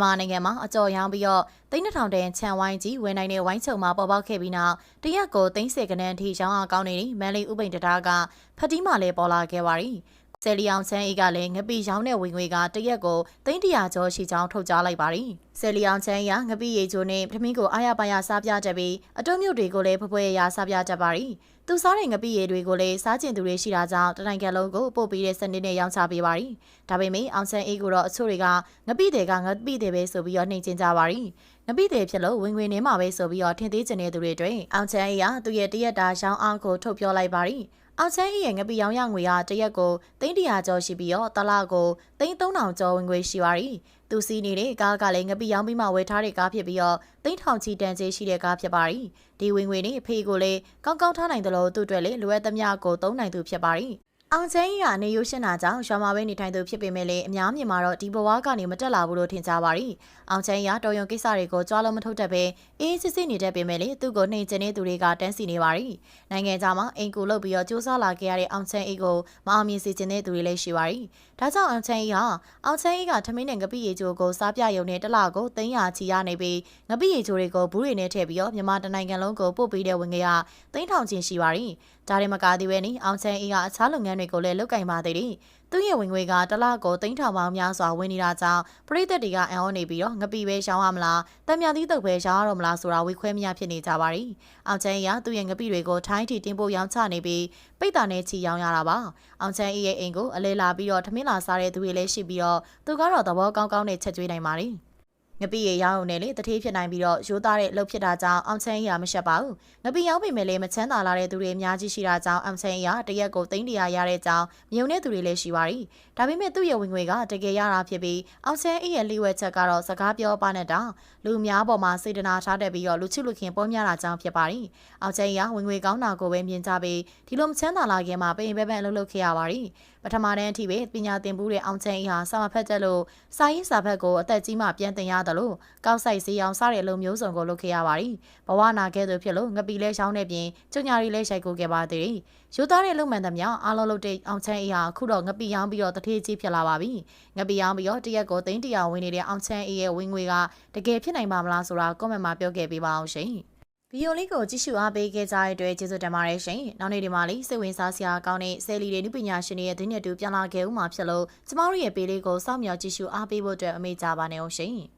မြန်မာနိုင်ငံမှာအကြော်ရောင်းပြီးတော့သိန်းတစ်ထောင်တန်ခြံဝိုင်းကြီးဝယ်နိုင်တဲ့ဝိုင်းချုံမှာပေါ်ပေါက်ခဲ့ပြီးနောက်တရက်ကိုသိန်းစေကနန်းအထိရောင်းအောင်ကောင်းနေပြီးမန်လေးဥပိန်တတားကဖတိမှလည်းပေါ်လာခဲ့ပါရီ ဆယ်လီအောင်ချမ်းအေးကလည်းငပိရောင်းတဲ့ဝင်ငွေကတရက်ကိုသိန်းတရာကျော်ရှိကြောင်းထုတ်ကြားလိုက်ပါရီဆယ်လီအောင်ချမ်းအေးကငပိရေချိုနဲ့ပထမင်းကိုအားရပါရစားပြတတ်ပြီးအတုံးမြုပ်တွေကိုလည်းဖွယ်ဖွယ်ရရစားပြတတ်ပါရီသူစားတဲ့ငပိရေတွေကိုလည်းစားကျင်သူတွေရှိတာကြောင့်တနိုင်ငံလုံးကိုပို့ပြီးတဲ့စနစ်နဲ့ရောင်းချပေးပါရီဒါပေမဲ့အောင်ချမ်းအေးကိုတော့အချို့တွေကငပိတွေကငပိတွေပဲဆိုပြီးတော့နှိမ်ချင်ကြပါရီငပိတွေဖြစ်လို့ဝင်ငွေနေမှာပဲဆိုပြီးတော့ထင်သေးကျင်တဲ့သူတွေအတွက်အောင်ချမ်းအေးကသူ့ရဲ့တရက်တာရောင်းအားကိုထုတ်ပြောလိုက်ပါရီ အောင်ချမ်းအေးရဲ့ငပိရောင်းရငွေကတရက်ကိုသိန်းတရာကျော်ရှိပြီးတော့တလကိုသိန်း3000ကျော်ဝင်ငွေရှိပါရီသူစီးနေတဲ့ကားကလည်းငပိရောင်းပြီးမှဝယ်ထားတဲ့ကားဖြစ်ပြီးတော့သိန်းထောင်ချီတန်ကျေးရှိတဲ့ကားဖြစ်ပါရီဒီဝင်ငွေနဲ့အဖေကိုလည်းကောင်းကောင်းထားနိုင်တယ်လို့သူ့အတွက်လည်းလိုအပ်သမျှကိုသုံးနိုင်သူဖြစ်ပါရီ အောင်ချမ်းကြီးကနေရိုးရှင်းတာကြောင့်ရွာမှာပဲနေထိုင်သူဖြစ်ပေမဲ့လည်းအများမြင်မှာတော့ဒီဘဝကနေမတက်လာဘူးလို့ထင်ကြပါရီအောင်ချမ်းကြီးကတော်ရုံကိစ္စတွေကိုကြွားလုံးမထုတ်တတ်ပဲအေးစစ်စစ်နေတတ်ပေမဲ့လည်းသူ့ကိုနှိမ်ကျင်နေသူတွေကတန်းစီနေပါရီနိုင်ငံခြားမှာအိမ်ကူလုပ်ပြီးတော့စူးစမ်းလာခဲ့ရတဲ့အောင်ချမ်းကြီးကိုမအောင်မြင်စေချင်တဲ့သူတွေလည်းရှိပါရီဒါကြောင့်အောင်ချမ်းကြီးဟာအောင်ချမ်းကြီးကထမင်းနဲ့ငပိရေချိုကိုစားပြရုံနဲ့တစ်လကိုသိန်းရာချီရနေပြီးငပိရေချိုတွေကိုဘူးတွေနဲ့ထည့်ပြီးတော့မြန်မာတနိုင်ငံလုံးကိုပို့ပေးတဲ့ဝင်ငွေကသိန်းထောင်ချင်းရှိပါရီဒါရင်မကားသေးပဲနေအောင်ချမ်းကြီးကအခြားလုပ်ငန်းတွေကိုလည်းလုပ်ကင်ပါသေးတယ်သူ့ရဲ့ဝင်ငွေကတစ်လကိုသိန်းထောင်ပေါင်းများစွာဝင်နေတာကြောင့်ပရိသတ်တွေကအံ့ဩနေပြီးတော့ငပိပဲရှောင်းရမလားတံမြသီးတုပ်ပဲရှောင်းရတော့မလားဆိုတာဝေခွဲမရဖြစ်နေကြပါရီအောင်ချမ်းကြီးကသူ့ရဲ့ငပိတွေကိုထိုင်းထီတင်ပို့ရောင်းချနေပြီးပိတ်တာနဲ့ချီရောင်းရတာပါအောင်ချမ်းကြီးရဲ့အိမ်ကိုအလဲလာပြီးတော့ထမင်းလာစားတဲ့သူတွေလည်းရှိပြီးတော့သူကတော့သဘောကောင်းကောင်းနဲ့ချက်ကျွေးနိုင်ပါရီ ငပိရေရောင်းုံနဲ့လေတထေးဖြစ်နိုင်ပြီးတော့ရိုးသားတဲ့လှုပ်ဖြစ်တာကြောင့်အောင်ချမ်းရမရှက်ပါဘူးငပိရောင်းပေမဲ့လည်းမချမ်းသာလာတဲ့သူတွေအများကြီးရှိတာကြောင့်အောင်ချမ်းရတရက်ကိုသိန်းတရာရတဲ့ကြောင်းမြုံတဲ့သူတွေလည်းရှိပါရီဒါပေမဲ့သူ့ရဲ့ဝင်ငွေကတကယ်ရတာဖြစ်ပြီးအောင်ချမ်းအေးရဲ့လိဝက်ချက်ကတော့စကားပြောပါနဲ့တောင်လူများပေါ်မှာစေတနာထားတတ်ပြီးတော့လူချစ်လူခင်ပေါ်များတာကြောင့်ဖြစ်ပါရီအောင်ချမ်းရဝင်ငွေကောင်းတာကိုပဲမြင်ကြပြီးဒီလိုမချမ်းသာလာခင်မှာပိန်ပဲပဲအလုပ်လုပ်ခဲ့ရပါရီပထမတန်းအထိပဲပညာသင်မှုတဲ့အောင်ချမ်းအေးဟာစာမဖက်တက်လို့စာရေးစာဖက်ကိုအသက်ကြီးမှပြန်သင်ရတယ်လို့ကောက်ဆိုင်စီအောင်စားတဲ့အလုပ်မျိုးစုံကိုလုပ်ခဲ့ရပါရီဘဝနာခဲ့သူဖြစ်လို့ငပီလဲရှောင်းတဲ့ပြင်ကျညာရီလဲရှိုက်ကိုခဲ့ပါသေးတယ်ရိုးသားတဲ့လုပ်မှန်သမျှအားလုံးလုပ်တဲ့အောင်ချမ်းအေးဟာအခုတော့ငပီရောင်းပြီးတော့တထေးကြီးဖြစ်လာပါပြီငပီရောင်းပြီးတော့တရက်ကိုသိန်းတရာဝင်နေတဲ့အောင်ချမ်းအေးရဲ့ဝင်ငွေကတကယ်ဖြစ်နိုင်ပါမလားဆိုတာကွန်မန့်မှာပြောခဲ့ပေးပါအောင်ရှင်ဗီဒီယိုလေးကိုကြည့်ရှုအားပေးခဲ့ကြတဲ့အတွက်ကျေးဇူးတင်ပါတယ်ရှင်။နောက်နေ့ဒီမှာလေးစိတ်ဝင်စားစရာကောင်းတဲ့ဆယ်လီတွေနုပညာရှင်တွေရဲ့သတင်းတွေတူပြန်လာခဲ့ဦးမှာဖြစ်လို့ကျမတို့ရဲ့ပေးလေးကိုစောင့်မျှော်ကြည့်ရှုအားပေးဖို့အတွက်အမေကြပါနေအောင်ရှင်။